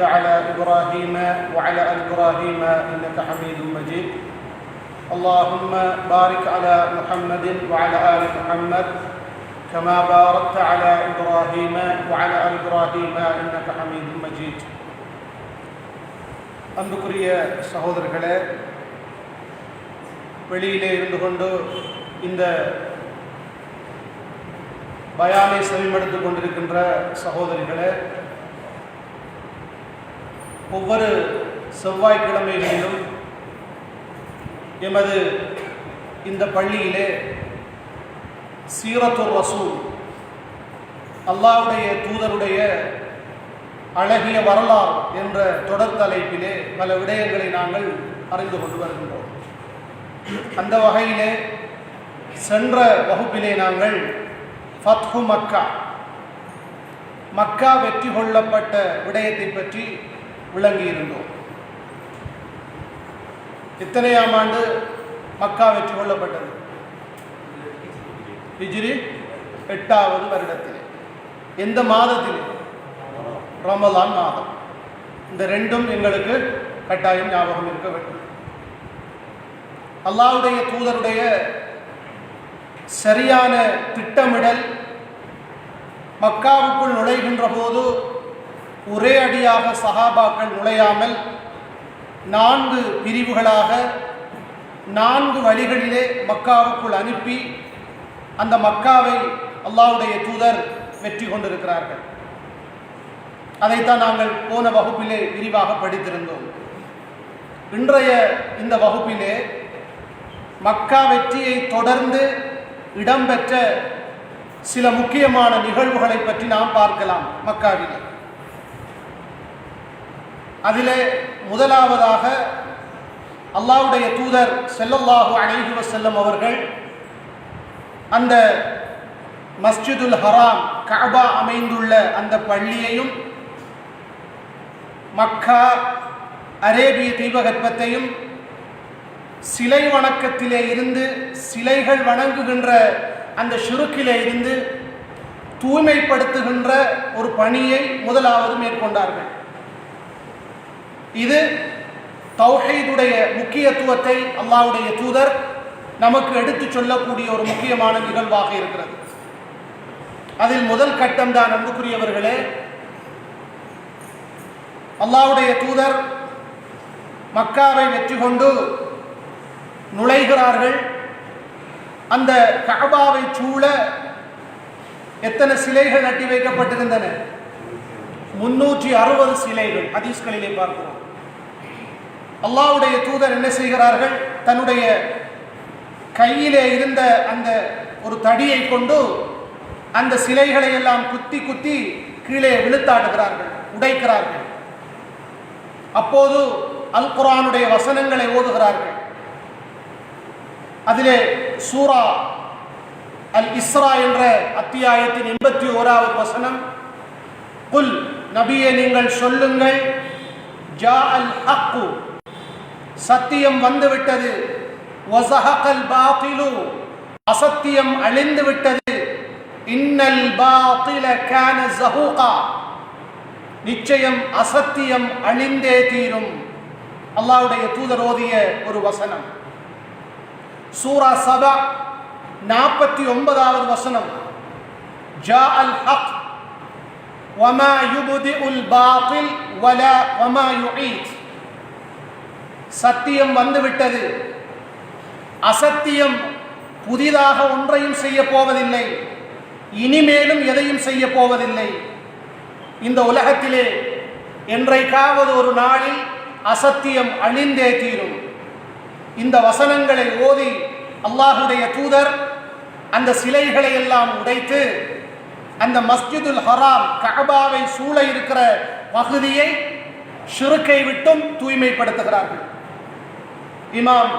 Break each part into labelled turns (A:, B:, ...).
A: على إبراهيم وعلى آل إبراهيم إنك حميد مجيد اللهم بارك على محمد وعلى آل محمد كما باركت على إبراهيم وعلى آل إبراهيم إنك حميد مجيد அன்புக்குரிய சகோதரர்களே வெளியிலே இருந்து கொண்டு இந்த பயானை செவிமடுத்து கொண்டிருக்கின்ற சகோதரிகளே ஒவ்வொரு செவ்வாய்க்கிழமைகளிலும் எமது இந்த பள்ளியிலே சீரத்துர் ரசூல் அல்லாவுடைய தூதருடைய அழகிய வரலாறு என்ற தொடர் தலைப்பிலே பல விடயங்களை நாங்கள் அறிந்து கொண்டு வருகின்றோம். அந்த வகையிலே சென்ற வகுப்பிலே நாங்கள் ஃபத்ஹு மக்கா மக்கா வெற்றி கொள்ளப்பட்ட விடயத்தை பற்றி விளங்கியிருந்தோம். எத்தனையாம் ஆண்டு மக்கா வெற்றி கொள்ளப்பட்டது? ஹிஜ்ரி எட்டாவது வருடத்திலே. எந்த மாதத்திலே? ரமலான் மாதம். இந்த ரெண்டும் எங்களுக்கு கட்டாயம் ஞாபகம் இருக்க வேண்டும். அல்லாவுடைய தூதருடைய சரியான திட்டமிடல் மக்காவுக்குள் நுழைகின்ற போது ஒரே அடியாக சஹாபாக்கள் நுழையாமல் நான்கு பிரிவுகளாக நான்கு வழிகளிலே மக்காவுக்குள் அனுப்பி அந்த மக்காவை அல்லாவுடைய தூதர் வெற்றி கொண்டிருக்கிறார்கள். அதைத்தான் நாங்கள் போன வகுப்பிலே விரிவாக படித்திருந்தோம். இன்றைய இந்த வகுப்பிலே மக்கா வெற்றியை தொடர்ந்து இடம்பெற்ற சில முக்கியமான நிகழ்வுகளை பற்றி நாம் பார்க்கலாம் மக்காவிலே. அதிலே முதலாவதாக அல்லாவுடைய தூதர் செல்லல்லாஹு அலைஹி வசல்லம் அவர்கள் அந்த மஸ்ஜிதுல் ஹராம் கபா அமைந்துள்ள அந்த பள்ளியையும் மக்கா அரேபிய தீபகற்பத்தையும் சிலை வணக்கத்திலே இருந்து சிலைகள் வணங்குகின்ற அந்த சுருக்கிலே இருந்து தூய்மைப்படுத்துகின்ற ஒரு பணியை முதலாவது மேற்கொண்டார்கள். இது தௌஹீதுடைய முக்கியத்துவத்தை அல்லாவுடைய தூதர் நமக்கு எடுத்து சொல்லக்கூடிய ஒரு முக்கியமான நிகழ்வாக இருக்கிறது. அதில் முதல் கட்டம் தான் அன்புக்குரியவர்களே அல்லாவுடைய தூதர் மக்காவை வெற்றி கொண்டு நுழைகிறார்கள். அந்த கபாவை சூழ எத்தனை சிலைகள் நட்டி வைக்கப்பட்டிருந்தன? முன்னூற்றி அறுபது சிலைகள் ஹதீஸ்களிலே பார்க்கிறோம். அல்லாவுடைய தூதர் என்ன செய்கிறார்கள்? தன்னுடைய கையிலே இருந்த அந்த ஒரு தடியை கொண்டு அந்த சிலைகளை எல்லாம் குத்தி குத்தி கீழே விழுத்தாடுகிறார்கள் உடைக்கிறார்கள். அப்போது அல் குரானுடைய வசனங்களை ஓதுகிறார்கள். அதிலே சூரா அல் இஸ்ரா என்ற அத்தியாயத்தின் எண்பத்தி ஓராவது வசனம் குல் நபியை நீங்கள் சொல்லுங்கள் ஜா அல் ஹக்கு சத்தியம் வந்துவிட்டது வசஹகல் பாத்திலு அசத்தியம் அழிந்து விட்டது இன்னல் பாத்தில கான ஜஹூகா நிச்சயம் அசத்தியம் அழிந்தே தீரும் அல்லாவுடைய தூதர் ஓதிய ஒரு வசனம் சூரா சபா நாற்பத்தி ஒன்பதாவது வசனம் ஜா அல் ஹக் وما يبدئ الباطل ولا وما يعيد சத்தியம் வந்துவிட்டது. அசத்தியம் புதிதாக ஒன்றையும் செய்ய போவதில்லை. இனிமேலும் எதையும் செய்ய போவதில்லை. இந்த உலகத்திலே என்றைக்காவது ஒரு நாளில் அசத்தியம் அழிந்தே தீரும். இந்த வசனங்களை ஓதி அல்லாஹுடைய தூதர் அந்த சிலைகளை எல்லாம் உடைத்து அந்த மஸ்ஜிதுல் ஹராம் கபாவை சூழ இருக்கிற பகுதியை ஷிருக்கை விட்டும் தூய்மைப்படுத்துகிறார்கள். இமாம்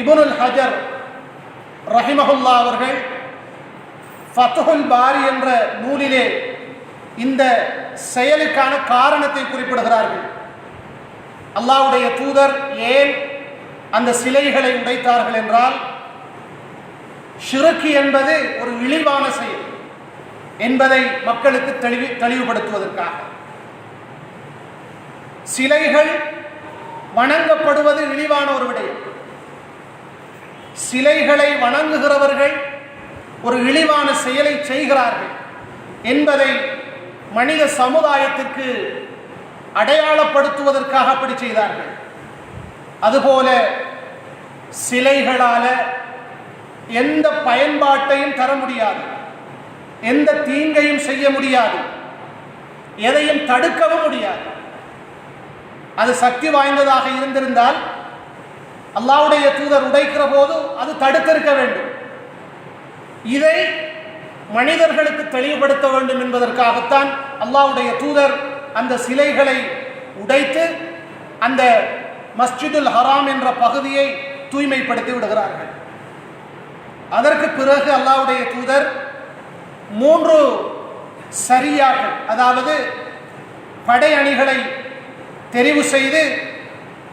A: இபுனுல் ஹஜர் ரஹிமஹுல்லா அவர்கள் ஃபத்துல் பாரி என்ற நூலிலே இந்த செயலுக்கான காரணத்தை குறிப்பிடுகிறார்கள். அல்லாவுடைய தூதர் ஏன் அந்த சிலைகளை உடைத்தார்கள் என்றால் ஷிருக்கு என்பது ஒரு இழிவான செயல் என்பதை மக்களுக்கு தெளிவு தெளிவுபடுத்துவதற்காக. சிலைகள் வணங்கப்படுவது இழிவான ஒரு விடயம். சிலைகளை வணங்குகிறவர்கள் ஒரு இழிவான செயலை செய்கிறார்கள் என்பதை மனித சமுதாயத்திற்கு அடையாளப்படுத்துவதற்காக அப்படி செய்தார்கள். அதுபோல சிலைகளால எந்த பயன்பாட்டையும் தர முடியாது எந்த தீங்கையும் செய்ய முடியாது எதையும் தடுக்கவும் முடியாது. அது சக்தி வாய்ந்ததாக இருந்திருந்தால் அல்லாவுடைய தூதர் உடைக்கிற போது அது தடுத்திருக்க வேண்டும். இதை மனிதர்களுக்கு தெளிவுபடுத்த வேண்டும் என்பதற்காகத்தான் அல்லாவுடைய தூதர் அந்த சிலைகளை உடைத்து அந்த மஸ்ஜிதுல் ஹராம் என்ற பகுதியை தூய்மைப்படுத்தி விடுகிறார்கள். அதற்கு பிறகு அல்லாவுடைய தூதர் மூன்று சரியாக அதாவது படை அணிகளை தெரிவு செய்து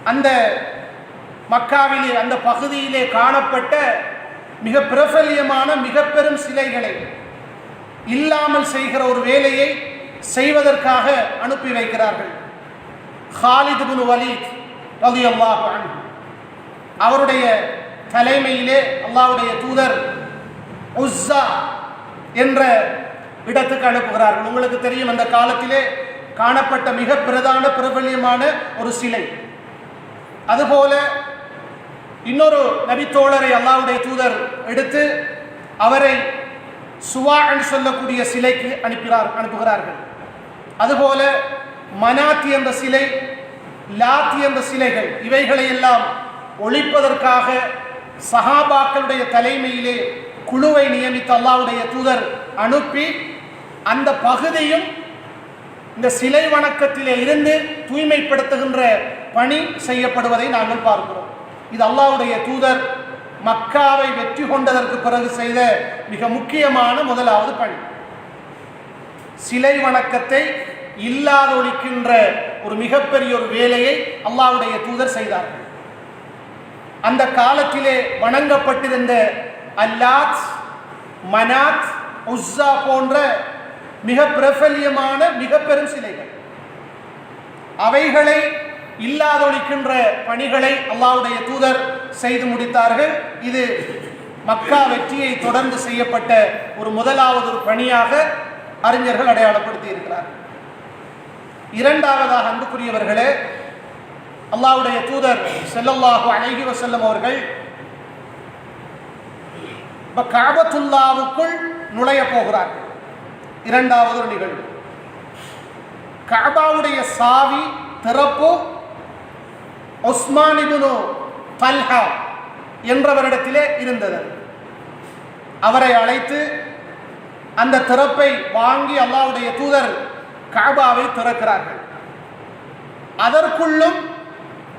A: அந்த மக்காவிலே அந்த பகுதியிலே காணப்பட்ட மிக பிரபல்யமான மிக பெரும் சிலைகளை இல்லாமல் செய்கிற ஒரு வேலையை செய்வதற்காக அனுப்பி வைக்கிறார்கள். ஹாலித் பின் வலீத் ரவி அன்ஹு. அவருடைய தலைமையிலே அல்லாவுடைய தூதர் உஸ்ஸா என்ற இடத்துக்கு அனுப்புகிறார்கள். உங்களுக்கு தெரியும் அந்த காலத்திலே காணப்பட்ட மிக பிரதான பிரபல்யமான ஒரு சிலை. அதுபோல இன்னொரு நபித்தோழரை அல்லாவுடைய தூதர் எடுத்து அவரை சுவா என்று சொல்லக்கூடிய சிலைக்கு அனுப்பினார் அனுப்புகிறார்கள். அதுபோல மனாத்தி என்ற சிலை லாத்தி என்ற சிலைகள் இவைகளை எல்லாம் ஒழிப்பதற்காக சஹாபாக்களுடைய தலைமையிலே குழுவை நியமித்த அல்லாவுடைய தூதர் அனுப்பி அந்த பகுதியும் இந்த சிலை வணக்கத்திலே இருந்து தூய்மைப்படுத்துகின்ற பணி செய்யப்படுவதை நாங்கள் பார்க்கிறோம். இது அல்லாவுடைய தூதர் மக்காவை வெற்றி கொண்டதற்கு பிறகு செய்த மிக முக்கியமான முதலாவது பணி. சிலை வணக்கத்தை இல்லாத ஒழிக்கின்ற ஒரு மிகப்பெரிய ஒரு வேலையை அல்லாவுடைய தூதர் செய்தார்கள் அந்த காலத்திலே வணங்கப்பட்டிருந்த அல்லாத் மனாத் உஸ்ஸா போன்ற மிக பிரபல்யமான மிக பெரும் சிலைகள். அவைகளை இல்லாதொழிக்கின்ற பணிகளை அல்லாவுடைய தூதர் செய்து முடித்தார்கள். இது மக்கா வெற்றியை தொடர்ந்து செய்யப்பட்ட ஒரு முதலாவது ஒரு பணியாக அறிஞர்கள் அடையாளப்படுத்தி இருக்கிறார் இரண்டாவதாக அன்புக்குரியவர்களே அல்லாஹ்வுடைய தூதர் ஸல்லல்லாஹு அழகி வசல்லம் அவர்கள் காபத்துல்லாவுக்குள் நுழைய போகிறார்கள். இரண்டாவது ஒரு நிகழ்வு. கபாவுடைய சாவி திறப்பு உஸ்மான் பல்ஹா தல்ஹா என்றவரிடத்திலே இருந்தது. அவரை அழைத்து அந்த திறப்பை வாங்கி அல்லாவுடைய தூதர் காபாவை திறக்கிறார்கள். அதற்குள்ளும்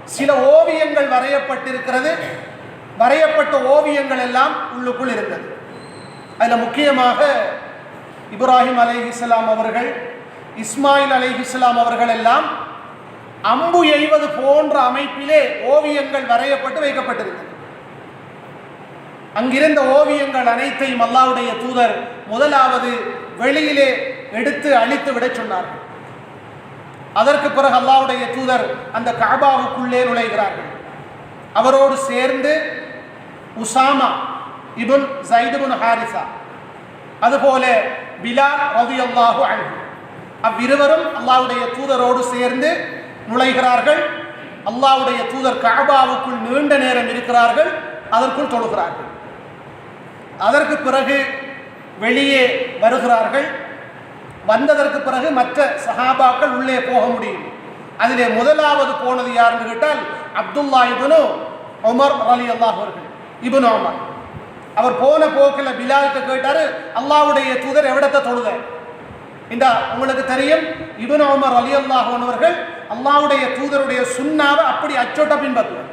A: சில ஓவியங்கள் வரையப்பட்டிருக்கிறது. வரையப்பட்ட ஓவியங்கள் எல்லாம் உள்ளுக்குள் இருந்தது. அதில் முக்கியமாக இப்ராஹிம் அலைஹிஸ்ஸலாம் அவர்கள் இஸ்மாயில் அலைஹிஸ்ஸலாம் அவர்கள் எல்லாம் அம்பு எய்வது போன்ற அமைப்பிலே ஓவியங்கள் வரையப்பட்டு வைக்கப்பட்டிருக்கிறது அங்கிருந்த ஓவியங்கள் அனைத்தையும் அல்லாவுடைய தூதர் முதலாவது வெளியிலே எடுத்து அழித்து விட சொன்னார்கள். அதற்கு பிறகு அல்லாவுடைய தூதர் அந்த காபாவுக்குள்ளே நுழைகிறார்கள். அவரோடு சேர்ந்து உசாமா இபுன் ஜைதுபுன் ஹாரிசா அதுபோல பிலால் ரலியல்லாஹு அழகு அவ்விருவரும் அல்லாஹ்வுடைய தூதரோடு சேர்ந்து நுழைகிறார்கள். அல்லாவுடைய தூதர் கஅபாவுக்குள் நீண்ட நேரம் இருக்கிறார்கள். அதற்குள் தொழுகிறார்கள். அதற்கு பிறகு வெளியே வருகிறார்கள். வந்ததற்கு பிறகு மற்ற சஹாபாக்கள் உள்ளே போக முடியும். அதிலே முதலாவது போனது யாருன்னு கேட்டால் அப்துல்லா இபனு உமர் அலி அல்லாஹ் அவர்கள் இபனு உமர். அவர் போன போக்கில் பிலால்கிட்ட கேட்டாரு அல்லாவுடைய தூதர் எவிடத்தை தொழுத இந்த உங்களுக்கு தெரியும் இபன் உமர் அலி அல்லாஹ் அல்லாவுடைய தூதருடைய சுண்ணாவை அப்படி அச்சோட்ட பின்பற்றுவார்.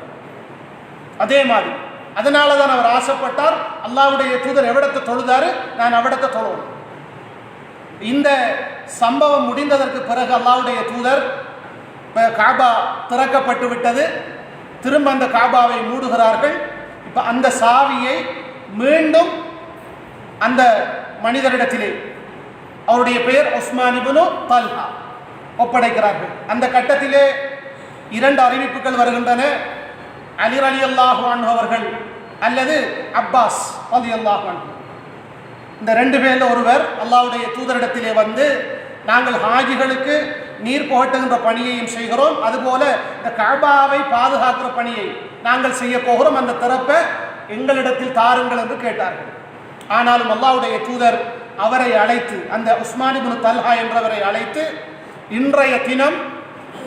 A: அதே மாதிரி அதனால தான் அவர் ஆசைப்பட்டார் அல்லாவுடைய தூதர் எவிடத்தை தொழுதாரு? நான் அவிடத்தை தொழுவேன். இந்த சம்பவம் முடிந்ததற்கு பிறகு அல்லாவுடைய தூதர் இப்போ காபா திறக்கப்பட்டு விட்டது திரும்ப அந்த காபாவை மூடுகிறார்கள். இப்போ அந்த சாவியை மீண்டும் அந்த மனிதரிடத்திலே அவருடைய பெயர் உஸ்மான் தல்ஹா ஒப்படைக்கிறார்கள். அந்த கட்டத்திலே இரண்டு அறிவிப்புகள் வருகின்றன. அலிர் அலி அல்லாஹு அவர்கள் அல்லது அப்பாஸ் அலி அல்லாஹு இந்த ரெண்டு பேரில் ஒருவர் அல்லாவுடைய தூதரிடத்திலே வந்து நாங்கள் ஹாஜிகளுக்கு நீர் புகட்டுகின்ற பணியையும் செய்கிறோம். அதுபோல இந்த கபாவை பாதுகாக்கிற பணியை நாங்கள் செய்ய போகிறோம். அந்த திறப்பை எங்களிடத்தில் தாருங்கள் என்று கேட்டார்கள். ஆனாலும் அல்லாவுடைய தூதர் அவரை அழைத்து அந்த உஸ்மானிபுன் தல்ஹா என்றவரை அழைத்து இன்றைய தினம்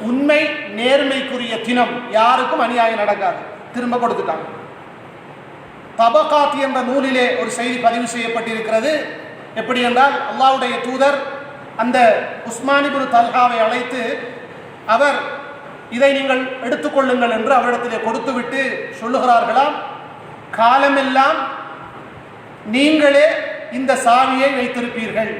A: உண்மை நேர்மைக்குரிய தினம் யாருக்கும் அநியாயம் நடக்காது. திரும்ப கொடுத்துட்டாங்க. தபகாத் என்ற நூலிலே ஒரு செய்தி பதிவு செய்யப்பட்டிருக்கிறது. எப்படி என்றால் அல்லாஹ்வுடைய தூதர் அந்த உஸ்மானிபுரு தல்ஹாவை அழைத்து அவர் இதை நீங்கள் எடுத்துக்கொள்ளுங்கள் என்று அவரிடத்திலே கொடுத்துவிட்டு சொல்லுகிறார்களாம். காலமெல்லாம் நீங்களே இந்த சாவியை வைத்திருப்பீர்கள்.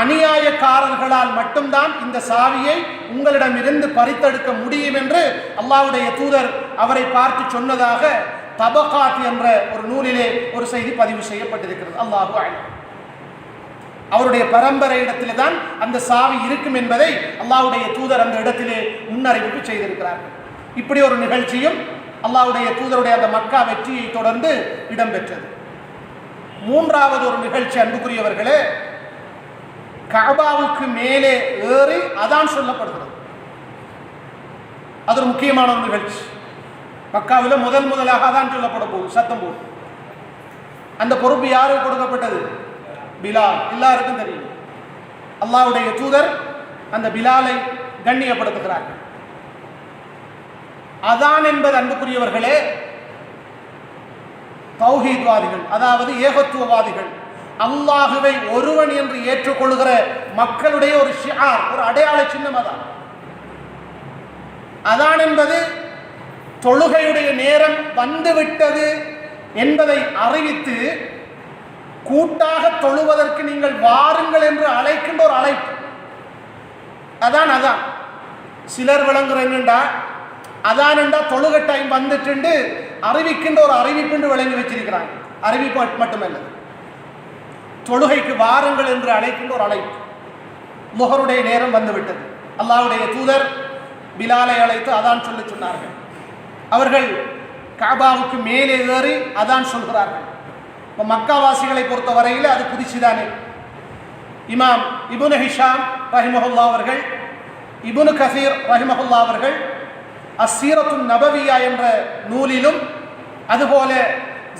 A: அநியாயக்காரர்களால் மட்டும்தான் இந்த சாவியை உங்களிடமிருந்து பறித்தெடுக்க முடியும் என்று அல்லாவுடைய தூதர் அவரை பார்த்து சொன்னதாக தபகாத் என்ற ஒரு நூலிலே ஒரு செய்தி பதிவு செய்யப்பட்டிருக்கிறது. அல்லாஹு அவருடைய பரம்பரை இடத்திலே தான் அந்த சாவி இருக்கும் என்பதை அல்லாஹ்வுடைய தூதர் அந்த இடத்திலே முன்னறிவிப்பு செய்திருக்கிறார்கள். இப்படி ஒரு நிகழ்ச்சியும் அல்லாவுடைய தூதருடைய அந்த மக்கா வெற்றியை தொடர்ந்து இடம்பெற்றது. மூன்றாவது ஒரு நிகழ்ச்சி அன்புக்குரியவர்களே கபாவுக்கு மேலே ஏறி அதான் சொல்லப்படுகிறது. அது ஒரு முக்கியமான ஒரு நிகழ்ச்சி. மக்காவில் முதல் முதலாக அதான் சொல்லப்பட போகுது சத்தம் போகுது. அந்த பொறுப்பு யாருக்கு கொடுக்கப்பட்டது? பிலால். எல்லாருக்கும் தெரியும். அல்லாஹ்வுடைய தூதர் அந்த பிலாலை கண்ணியப்படுத்துகிறார்கள். அதான் என்பது அன்புக்குரியவர்களே தௌஹீத்வாதிகள் அதாவது ஏகத்துவவாதிகள் அல்லாஹுவை ஒருவன் என்று ஏற்றுக்கொள்கிற மக்களுடைய ஒரு ஷிஆர் ஒரு அடையாள சின்னம் அதான். அதான் என்பது தொழுகையுடைய நேரம் வந்துவிட்டது என்பதை அறிவித்து கூட்டாக தொழுவதற்கு நீங்கள் வாருங்கள் என்று அழைக்கின்ற ஒரு அழைப்பு. அதான் அதான். சிலர் விளங்குறேன்னுண்டா அதான் என்றா தொழுகை டைம் வந்துட்டு அறிவிக்கின்ற ஒரு அறிவிப்புண்டு விளங்கி வச்சிருக்கிறாங்க. அறிவிப்பு மட்டுமல்ல. தொழுகைக்கு வாருங்கள் என்று அழைக்கின்ற ஒரு அழைப்பு. முகருடைய நேரம் வந்துவிட்டது. அல்லாவுடைய தூதர் பிலாலை அழைத்து அதான் சொல்லி சொன்னார்கள். அவர்கள் காபாவுக்கு மேலே ஏறி அதான் சொல்கிறார்கள். இப்போ மக்காவாசிகளை பொறுத்த வரையில் அது புதிச்சுதானே இமாம் இபுனு ஹிஷாம் ரஹிமஹுல்லா அவர்கள் இபுனு கசீர் ரஹிமஹுல்லா அவர்கள் அசீரத்து நபவியா என்ற நூலிலும் அதுபோல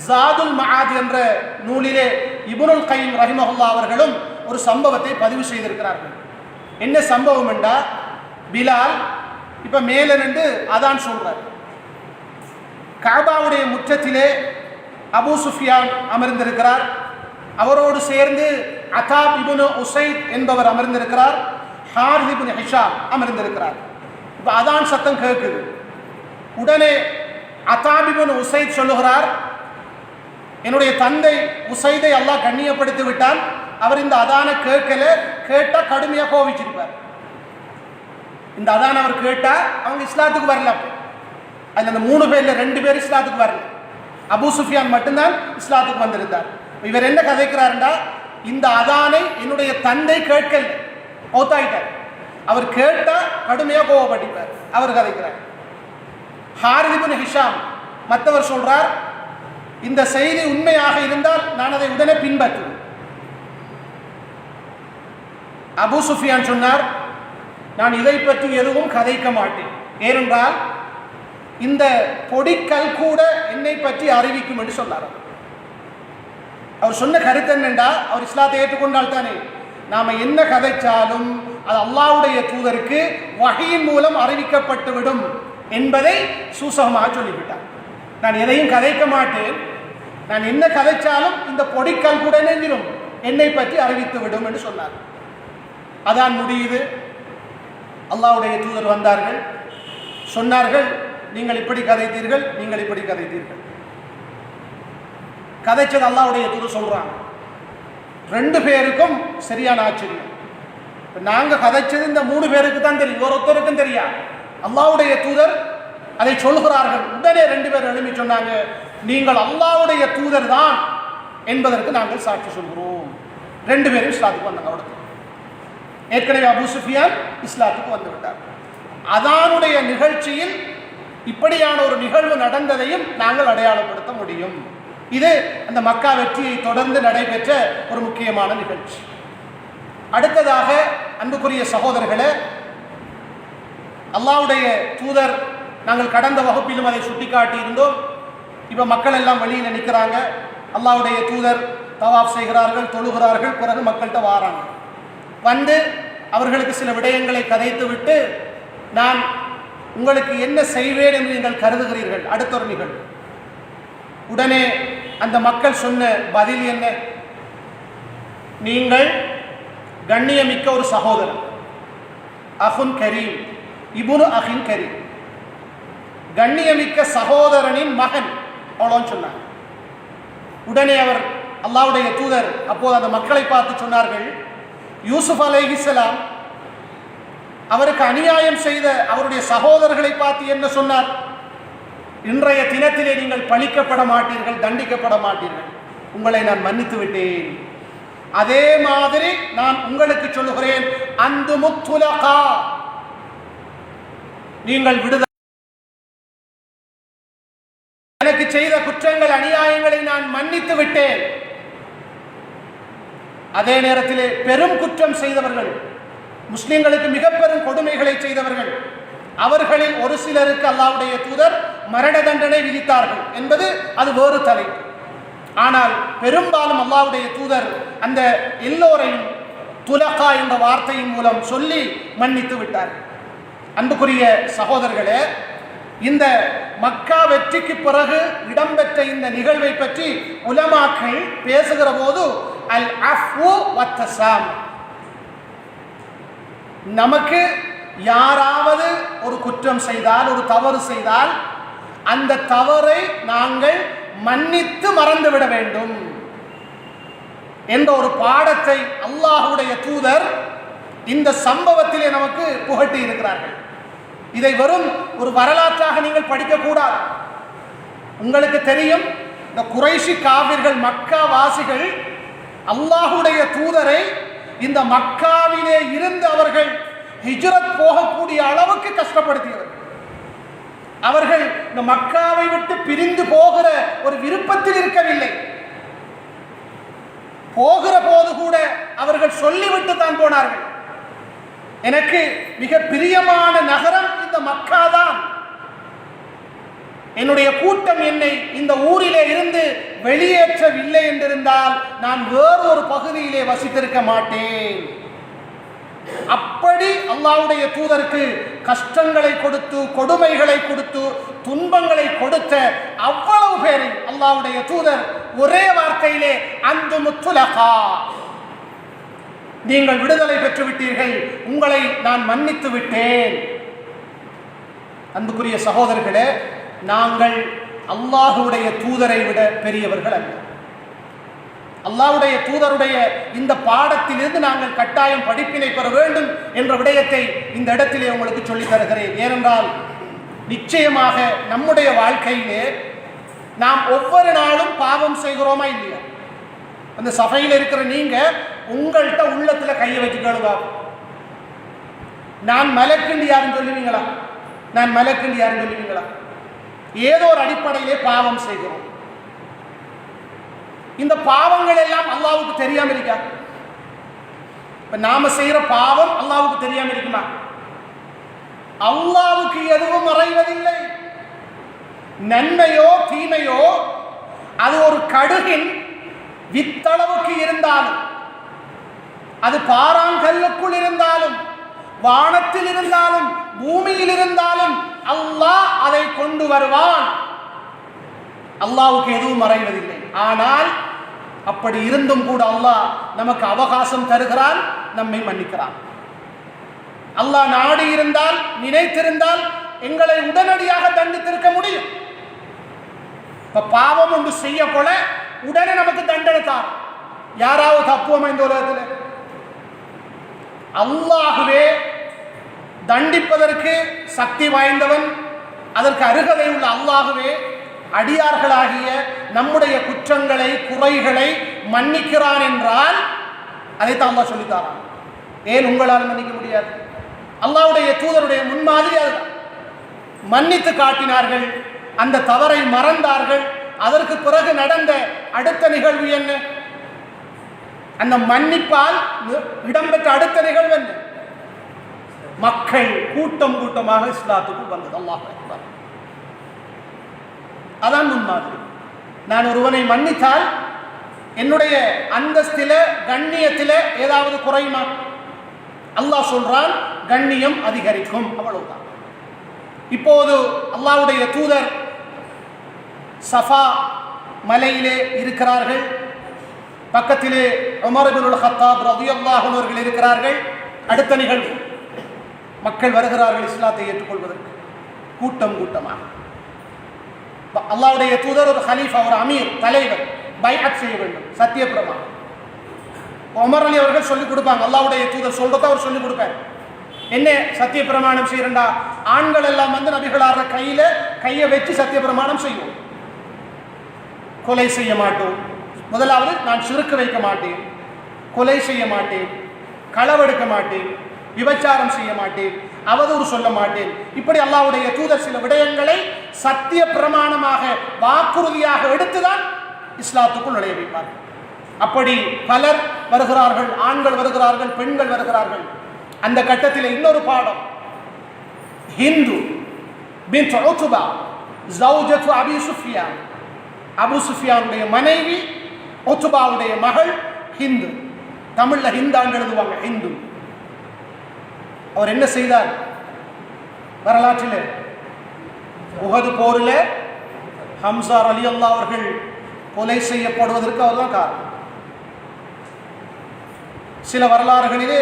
A: ஜாதுல் மஆத் என்ற நூலிலே இபுனுல் கைம் ரஹிமஹுல்லா அவர்களும் ஒரு சம்பவத்தை பதிவு செய்திருக்கிறார்கள். என்ன சம்பவம் என்றா பிலால் இப்ப மேல நின்று அதான் சொல்றார். காபாவுடைய முற்றத்திலே அபு சுஃபியான் அமர்ந்திருக்கிறார். அவரோடு சேர்ந்து அதாப் இபுனு உசைத் என்பவர் அமர்ந்திருக்கிறார். ஹாரித் இப்னு ஹிஷாம் அமர்ந்திருக்கிறார். இப்போ அதான் சத்தம் கேட்குது உடனே அத்தாபிபன் உசைத் சொல்லுகிறார் என்னுடைய தந்தை உசைதை அல்லாஹ் கண்ணியப்படுத்தி விட்டால் அவர் இந்த அதான கேட்கல கேட்டா கடுமையாக கோவிச்சிருப்பார் இந்த அதான் அவர் கேட்டா அவங்க இஸ்லாத்துக்கு வரல அதில் அந்த மூணு பேர்ல ரெண்டு பேர் இஸ்லாத்துக்கு வரல. அபு சுஃபியான் மட்டும்தான் இஸ்லாத்துக்கு வந்திருந்தார். இவர் என்ன கதைக்கிறாருண்டா இந்த அதானை என்னுடைய தந்தை கேட்கல. ஓத்தாயிட்டார் அவர் கேட்டா கடுமையா கோவப்பட்டிருப்பார். அவர் கதைக்கிறார். ஹாரிதிபுன் ஹிஷாம் மற்றவர் சொல்றார் இந்த செய்தி உண்மையாக இருந்தால் நான் அதை உடனே பின்பற்றுவேன். அபு சுஃபியான் சொன்னார் நான் இதை பற்றி எதுவும் கதைக்க மாட்டேன். ஏனென்றால் இந்த பொடிக்கல் கூட என்னை பற்றி அறிவிக்கும் என்று சொன்னார். அவர். அவர் சொன்ன கருத்து என்னண்டா அவர் இஸ்லாத்தை ஏற்றுக்கொண்டால் தானே நாம என்ன கதைச்சாலும் அது அல்லாவுடைய தூதருக்கு வகையின் மூலம் அறிவிக்கப்பட்டுவிடும் என்பதை சூசகமாக சொல்லிவிட்டார். நான் எதையும் கதைக்க மாட்டேன். நான் என்ன கதைச்சாலும் இந்த பொடிக்கல் கூட நெஞ்சிடும் என்னை பற்றி அறிவித்து விடும் என்று சொன்னார். அதான் முடியுது. அல்லாவுடைய தூதர் வந்தார்கள். சொன்னார்கள் நீங்கள் இப்படி கதைத்தீர்கள் நீங்கள் இப்படி கதைத்தீர்கள். கதைச்சது அல்லாவுடைய தூதர் சொல்றாங்க. ரெண்டு பேருக்கும் சரியான ஆச்சரியம். இப்போ நாங்க கதைச்சது இந்த மூணு பேருக்கு தான் தெரியும். ஒரு ஒருத்தருக்கும் தெரியா அல்லாவுடைய தூதர் அதை சொல்கிறார்கள் உடனே ரெண்டு பேர் எழுப்பி சொன்னாங்க நீங்கள் அல்லாவுடைய தூதர் தான் என்பதற்கு நாங்கள் சாட்சி சொல்கிறோம். ரெண்டு பேரும் இஸ்லாத்துக்கு வந்தாங்க அவருக்கு ஏற்கனவே அபு சுஃபியான் இஸ்லாத்துக்கு வந்து விட்டார் அதானுடைய நிகழ்ச்சியில் இப்படியான ஒரு நிகழ்வு நடந்ததையும் நாங்கள் அடையாளப்படுத்த முடியும். இது அந்த மக்கா வெற்றியை தொடர்ந்து நடைபெற்ற ஒரு முக்கியமான நிகழ்ச்சி. அடுத்ததாக அன்புக்குரிய சகோதரர்களே அல்லாவுடைய தூதர் நாங்கள் கடந்த வகுப்பிலும் அதை சுட்டிக்காட்டி இருந்தோம் இப்போ மக்கள் எல்லாம் வெளியில் நிற்கிறாங்க அல்லாவுடைய தூதர் தவாப் செய்கிறார்கள் தொழுகிறார்கள் பிறகு மக்கள்கிட்ட வாராங்க. வந்து அவர்களுக்கு சில விடயங்களை கதைத்து விட்டு நான் உங்களுக்கு என்ன செய்வேன் என்று நீங்கள் கருதுகிறீர்கள். அடுத்த ஒரு நிகழ்வு. உடனே அந்த மக்கள் சொன்ன பதில் என்ன? நீங்கள் கண்ணியமிக்க ஒரு சகோதரன். அஹுன் கரீம் இபுனு அஹின் கரீம். கண்ணியமிக்க சகோதரனின் மகன் அவ்வளோன்னு சொன்னார் உடனே அவர் அல்லாவுடைய தூதர் அப்போது அந்த மக்களை பார்த்து சொன்னார்கள் யூசுப் அலேஹிசலாம் அவருக்கு அநியாயம் செய்த அவருடைய சகோதரர்களை பார்த்து என்ன சொன்னார்? இன்றைய தினத்திலே நீங்கள் பழிக்கப்பட மாட்டீர்கள் தண்டிக்கப்பட மாட்டீர்கள். உங்களை நான் மன்னித்து விட்டேன். அதே மாதிரி நான் உங்களுக்கு சொல்லுகிறேன் அந்த முத்துலகா. நீங்கள் விடுதலை எனக்கு செய்த குற்றங்கள் அநியாயங்களை நான் மன்னித்து விட்டேன். அதே நேரத்திலே பெரும் குற்றம் செய்தவர்கள் முஸ்லிம்களுக்கு மிக பெரும் கொடுமைகளை செய்தவர்கள் அவர்களில் ஒரு சிலருக்கு அல்லாவுடைய தூதர் மரண தண்டனை விதித்தார்கள் என்பது அது வேறு தலைப்பு ஆனால் பெரும்பாலும் அல்லாவுடைய தூதர் அந்த எல்லோரையும் துலகா என்ற வார்த்தையின் மூலம் சொல்லி மன்னித்து விட்டார். அன்புக்குரிய சகோதரர்களே இந்த மக்கா வெற்றிக்கு பிறகு இடம்பெற்ற இந்த நிகழ்வை பற்றி உலமாக்கள் பேசுகிற போது அல் அஃபு வத்தசாம் நமக்கு யாராவது ஒரு குற்றம் செய்தால் ஒரு தவறு செய்தால் அந்த தவறை நாங்கள் மன்னித்து மறந்துவிட வேண்டும் என்ற ஒரு பாடத்தை அல்லாஹுடைய தூதர் இந்த சம்பவத்திலே நமக்கு புகட்டி இருக்கிறார்கள். இதை வெறும் ஒரு வரலாற்றாக நீங்கள் படிக்கக்கூடாது. உங்களுக்கு தெரியும் இந்த குறைஷி காவிர்கள் மக்கா வாசிகள் அல்லாஹுடைய தூதரை இந்த மக்காவிலே இருந்து அவர்கள் ஹிஜ்ரத் போகக்கூடிய அளவுக்கு கஷ்டப்படுத்தியவர்கள். அவர்கள் இந்த மக்காவை விட்டு பிரிந்து போகிற ஒரு விருப்பத்தில் இருக்கவில்லை. போகிற போது கூட அவர்கள் சொல்லிவிட்டு தான் போனார்கள். எனக்கு மிக பிரியமான நகரம் இந்த மக்கா தான். என்னுடைய கூட்டம் என்னை இந்த ஊரிலே இருந்து வெளியேற்றவில்லை என்றிருந்தால் நான் வேறு ஒரு பகுதியிலே வசித்திருக்க மாட்டேன். அப்படி அல்லாவுடைய தூதருக்கு கஷ்டங்களை கொடுத்து கொடுமைகளை கொடுத்து துன்பங்களை கொடுத்த அவ்வளவு பேரை அல்லாவுடைய தூதர் ஒரே வார்த்தையிலே அந்த முத்துலகா. நீங்கள் விடுதலை பெற்று விட்டீர்கள் உங்களை நான் மன்னித்து விட்டேன். அன்புக்குரிய சகோதரர்களே நாங்கள் அல்லாஹுடைய தூதரை விட பெரியவர்கள் அல்ல. அல்லாவுடைய தூதருடைய இந்த பாடத்திலிருந்து நாங்கள் கட்டாயம் படிப்பினை பெற வேண்டும் என்ற விடயத்தை இந்த இடத்திலே உங்களுக்கு சொல்லித் தருகிறேன். ஏனென்றால் நிச்சயமாக நம்முடைய வாழ்க்கையிலே நாம் ஒவ்வொரு நாளும் பாவம் செய்கிறோமா இல்லையா? அந்த சபையில் இருக்கிற நீங்க உங்கள்கிட்ட உள்ளத்துல கையை வச்சுக்கணுங்க. நான் மலக்குண்டு யாருன்னு சொல்லுவீங்களா? நான் மலக்குண்டு யாருன்னு சொல்லுவீங்களா? ஏதோ ஒரு அடிப்படையிலே பாவம் செய்கிறோம். இந்த பாவங்கள் எல்லாம் அல்லாவுக்கு தெரியாம இருக்கா? இப்ப நாம செய்யற பாவம் அல்லாவுக்கு தெரியாம இருக்குமா? அல்லாவுக்கு எதுவும் மறைவதில்லை. நன்மையோ தீமையோ அது ஒரு கடுகின் வித்தளவுக்கு இருந்தாலும் அது பாறாங்கல்லுக்குள் இருந்தாலும் வானத்தில் இருந்தாலும் பூமியில் இருந்தாலும் அல்லாஹ் அதை கொண்டு வருவான். அல்லாவுக்கு எதுவும் மறைவதில்லை. ஆனால் அப்படி இருந்தும் கூட அல்லாஹ் நமக்கு அவகாசம் தருகிறான் நம்மை மன்னிக்கிறான். அல்லாஹ் நாடி இருந்தால் நினைத்திருந்தால் எங்களை உடனடியாக தண்டித்திருக்க முடியும். இப்ப பாவம் ஒன்று செய்ய போல உடனே நமக்கு தண்டனை தார் யாராவது தப்புவோமா இந்த உலகத்தில் அல்லாகவே தண்டிப்பதற்கு சக்தி வாய்ந்தவன் அதற்கு அருகதை உள்ள அல்லாகவே அடியார்களாகிய நம்முடைய குற்றங்களை குறைகளை மன்னிக்கிறான் என்றால் அதைத்தான் அல்லாஹ் சொல்லித்தாரான் ஏன் உங்களால் மன்னிக்க முடியாது? அல்லாவுடைய தூதருடைய முன்மாதிரி அதுதான். மன்னித்து காட்டினார்கள் அந்த தவறை மறந்தார்கள் அதற்கு பிறகு நடந்த அடுத்த நிகழ்வு என்ன? அந்த மன்னிப்பால் இடம்பெற்ற அடுத்த நிகழ்வு என்ன? மக்கள் கூட்டம் கூட்டமாக இஸ்லாத்துக்கு வந்தது. அல்லாஹ் அக்பர். அதான் முன்மாதிரி நான் ஒருவனை மன்னித்தால் என்னுடைய அந்தஸ்தில கண்ணியத்தில ஏதாவது குறையுமா? அல்லாஹ் சொல்றான் கண்ணியம் அதிகரிக்கும். அவ்வளவுதான். இப்போது அல்லாவுடைய தூதர் சஃபா மலையிலே இருக்கிறார்கள். பக்கத்திலே உமர் ஹத்தாப் ரலியல்லாஹு அவர்கள் இருக்கிறார்கள். அடுத்த நிகழ்வு. மக்கள் வருகிறார்கள் இஸ்லாத்தை ஏற்றுக்கொள்வதற்கு. கூட்டம் கூட்டமாக. அல்லாவுடைய தூதர் ஒரு ஹலீஃபா ஒரு அமீர் தலைவர் பைஅத் செய்ய வேண்டும் சத்தியபிரமா உமர் அலி அவர்கள் சொல்லிக் கொடுப்பாங்க அல்லாவுடைய தூதர் சொல்றத அவர் சொல்லிக் கொடுப்பார். என்ன சத்திய பிரமாணம் செய்யறா ஆண்கள் எல்லாம் வந்து நபிகளார கையில கையை வச்சு சத்திய பிரமாணம் செய்யும் கொலை செய்ய மாட்டோம். முதலாவது நான் சிறுக்கு வைக்க மாட்டேன். கொலை செய்ய மாட்டேன். களவெடுக்க மாட்டேன். விபச்சாரம் செய்ய மாட்டேன். அவதூறு சொல்ல மாட்டேன். இப்படி அல்லாவுடைய தூதர் சில விடயங்களை சத்திய பிரமாணமாக வாக்குறுதியாக எடுத்துதான் இஸ்லாத்துக்குள் நுழைய வைப்பார். அப்படி பலர் வருகிறார்கள் ஆண்கள் வருகிறார்கள் பெண்கள் வருகிறார்கள். அந்த கட்டத்தில் இன்னொரு பாடம். ஹிந்து பின் உத்பா ஜௌஜத்து அபி சுஃபியான். அபு சுஃபியானுடைய மனைவி உத்பாவுடைய மகள் ஹிந்து. தமிழ்ல ஹிந்தான்னு எழுதுவாங்க ஹிந்து. அவர் என்ன செய்தார்? வரலாற்றில். உகது போரில் ஹம்சார் அலி அல்லா அவர்கள் கொலை செய்யப்படுவதற்கு அவர்தான் காரணம். சில வரலாறுகளிலே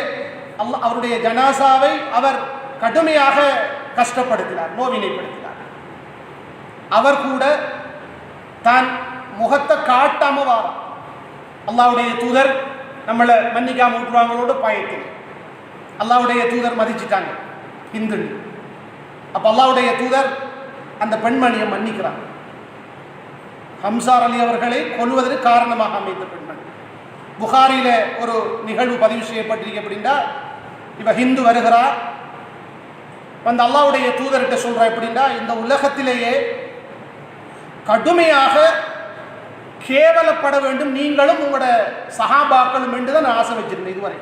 A: அல்ல அவருடைய ஜனாசாவை அவர் கடுமையாக கஷ்டப்படுத்தினார் நோவினைப்படுத்தினார். அவர் கூட தான் முகத்தை காட்டாம வாராம் அல்லாவுடைய தூதர் நம்மளை மன்னிக்காம விட்டுருவாங்களோடு பயத்தினார் அல்லாவுடைய தூதர் மதிச்சிட்டாங்க. இந்து அப்ப அல்லாவுடைய தூதர் அந்த பெண்மணியை மன்னிக்கிறார். ஹம்சார் அலி அவர்களை கொல்வதற்கு காரணமாக அமைந்த பெண்மணி. புகாரியில ஒரு நிகழ்வு பதிவு செய்யப்பட்டிருக்கு அப்படின்னா இவ ஹிந்து வருகிறார். வந்து அல்லாவுடைய தூதர்கிட்ட சொல்றா எப்படின்னா இந்த உலகத்திலேயே கடுமையாக கேவலப்பட வேண்டும் நீங்களும் உங்களோட சகாபாக்களும் என்று தான் நான் ஆசை வச்சிருந்தேன் இதுவரை.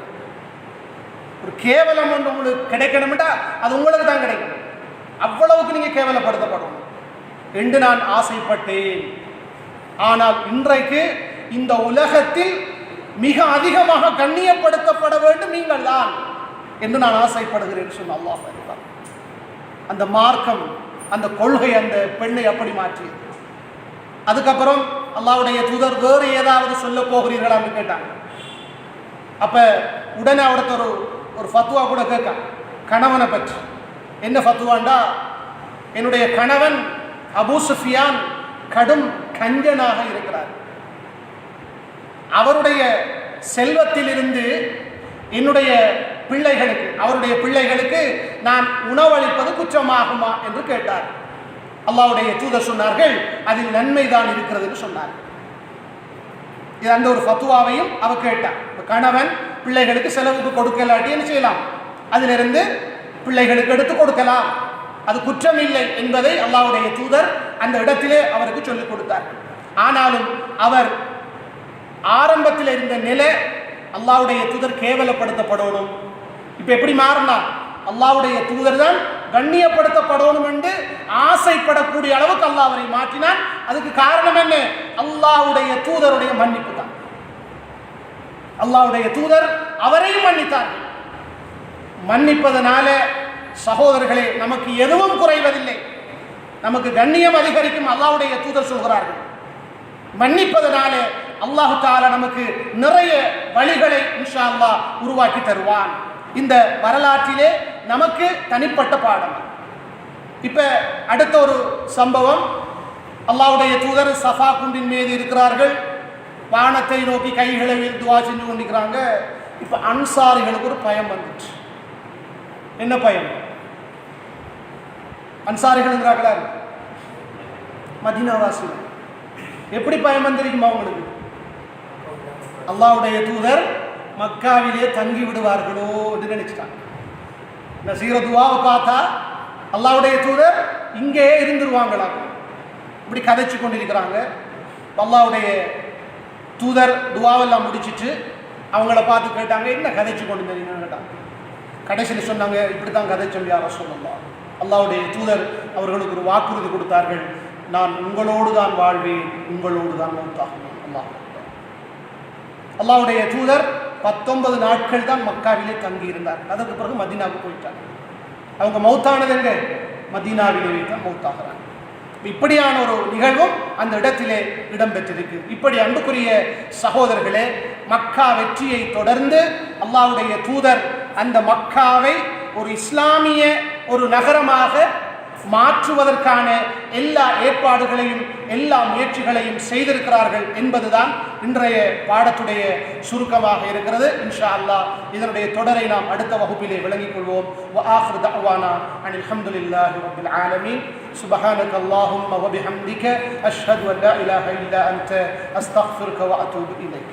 A: ஒரு கேவலம் ஒன்று உங்களுக்கு கிடைக்கணும்டா அது உங்களுக்கு தான் கிடைக்கும். அவ்வளவுக்கு நீங்கள் கேவலப்படுத்தப்படும் என்று நான் ஆசைப்பட்டேன். ஆனால் இன்றைக்கு இந்த உலகத்தில் மிக அதிகமாக கண்ணியப்படுத்தப்பட வேண்டும் நீங்கள் தான் என்று நான் ஆசைப்படுகிறேன் சொன்ன அல்லாஹ் அந்த மார்க்கம் அந்த கொள்கை அந்த பெண்ணை அப்படி மாற்றியது. அதுக்கப்புறம் அல்லாவுடைய தூதர் வேறு ஏதாவது சொல்ல போகிறீர்களான்னு கேட்டாங்க. அப்ப உடனே அவடத்த ஒரு ஒரு ஃபத்துவா கூட கேட்க. கணவனை பற்றி. என்ன ஃபத்துவாண்டா என்னுடைய கணவன் அபூ சுஃபியான் கடும் கஞ்சனாக இருக்கிறார். அவருடைய செல்வத்திலிருந்து என்னுடைய பிள்ளைகளுக்கு அவருடைய பிள்ளைகளுக்கு நான் உணவளிப்பது குற்றமாகுமா என்று கேட்டார். அல்லாவுடைய தூதர் சொன்னார்கள் அதில் நன்மைதான் இருக்கிறது என்று சொன்னார் அந்த ஒரு ஃபத்துவாவையும் அவ கேட்டான் கணவன் பிள்ளைகளுக்கு செலவுக்கு கொடுக்கலாட்டி என்ன செய்யலாம்? அதிலிருந்து பிள்ளைகளுக்கு எடுத்து கொடுக்கலாம். அது குற்றம் இல்லை என்பதை அல்லாவுடைய தூதர் அந்த இடத்திலே அவருக்கு சொல்லிக் கொடுத்தார். ஆனாலும் அவர் ஆரம்பத்தில் இருந்த நிலை அல்லாவுடைய தூதர் கேவலப்படுத்தப்படணும். இப்போ எப்படி மாறினா அல்லாவுடைய தூதர் தான் கண்ணியப்படுத்தப்படணும் என்று ஆசைப்படக்கூடிய அளவுக்கு அல்லாஹ் அவரை மாற்றினான். அதுக்கு காரணம் என்ன? அல்லாவுடைய தூதருடைய மன்னிப்பு. அல்லாவுடைய தூதர் அவரையும் மன்னித்தார்கள் மன்னிப்பதனால சகோதரர்களே நமக்கு எதுவும் குறைவதில்லை. நமக்கு கண்ணியம் அதிகரிக்கும் அல்லாவுடைய தூதர் சொல்கிறார்கள். மன்னிப்பதனால அல்லாஹு தால நமக்கு நிறைய வழிகளை இன்ஷா அல்லாஹ் உருவாக்கி தருவான். இந்த வரலாற்றிலே நமக்கு தனிப்பட்ட பாடம். இப்ப அடுத்த ஒரு சம்பவம் அல்லாவுடைய தூதர் சஃபா குண்டின் மீது இருக்கிறார்கள். வானத்தை நோக்கி கைகளை உயர்த்தி துவா செஞ்சு கொண்டிருக்கிறாங்க. இப்ப அன்சாரிகளுக்கு ஒரு பயம் வந்துச்சு. என்ன பயம்? அன்சாரிகள்ங்கிறாங்களா மதீனாவாசிகள். எப்படி பயம் வந்திருக்குமா உங்களுக்கு? அல்லாஹ்வுடைய தூதர் மக்காவிலே தங்கி விடுவார்களோ என்று நினைச்சிட்டாங்க. இந்த துவாவை பார்த்தா அல்லாவுடைய தூதர் இங்கே இருந்துருவாங்களா இப்படி கதைச்சு கொண்டிருக்கிறாங்க. அல்லாவுடைய தூதர் துவாவெல்லாம் முடிச்சுட்டு அவங்கள பார்த்து கேட்டாங்க என்ன கதைச்சு கொண்டு வந்தீங்கன்னு கேட்டாங்க கடைசியில் சொன்னாங்க இப்படி தான் சொல்லி யார சொல்லலாம் அல்லாவுடைய தூதர் அவர்களுக்கு ஒரு வாக்குறுதி கொடுத்தார்கள் நான் உங்களோடு தான் வாழ்வேன் உங்களோடு தான் மௌத்தாகுவேன் அல்லா அல்லாவுடைய தூதர் பத்தொன்பது நாட்கள் தான் மக்காவிலே தங்கி இருந்தார் அதற்கு பிறகு மதீனாவுக்கு போயிட்டாங்க அவங்க மௌத்தானது எங்க? மதீனாவிலே தான் மௌத்தாகிறாங்க. இப்படியான ஒரு நிகழ்வும் அந்த இடத்திலே இடம்பெற்றிருக்கு. இப்படி அன்புக்குரிய சகோதரர்களே மக்கா வெற்றியை தொடர்ந்து அல்லாவுடைய தூதர் அந்த மக்காவை ஒரு இஸ்லாமிய ஒரு நகரமாக மாற்றுவதற்கான எல்லா ஏற்பாடுகளையும் எல்லா முயற்சிகளையும் செய்திருக்கிறார்கள் என்பதுதான் இன்றைய பாடத்துடைய சுருக்கமாக இருக்கிறது இன்ஷா அல்லாஹ் இதனுடைய தொடரை நாம் அடுத்த வகுப்பிலே விளங்கிக் கொள்வோம் وآخر دعوانا عن الحمد لله رب العالمين سبحانك اللهم وبحمدك أشهد أن لا إله إلا أنت أستغفرك وأتوب إليك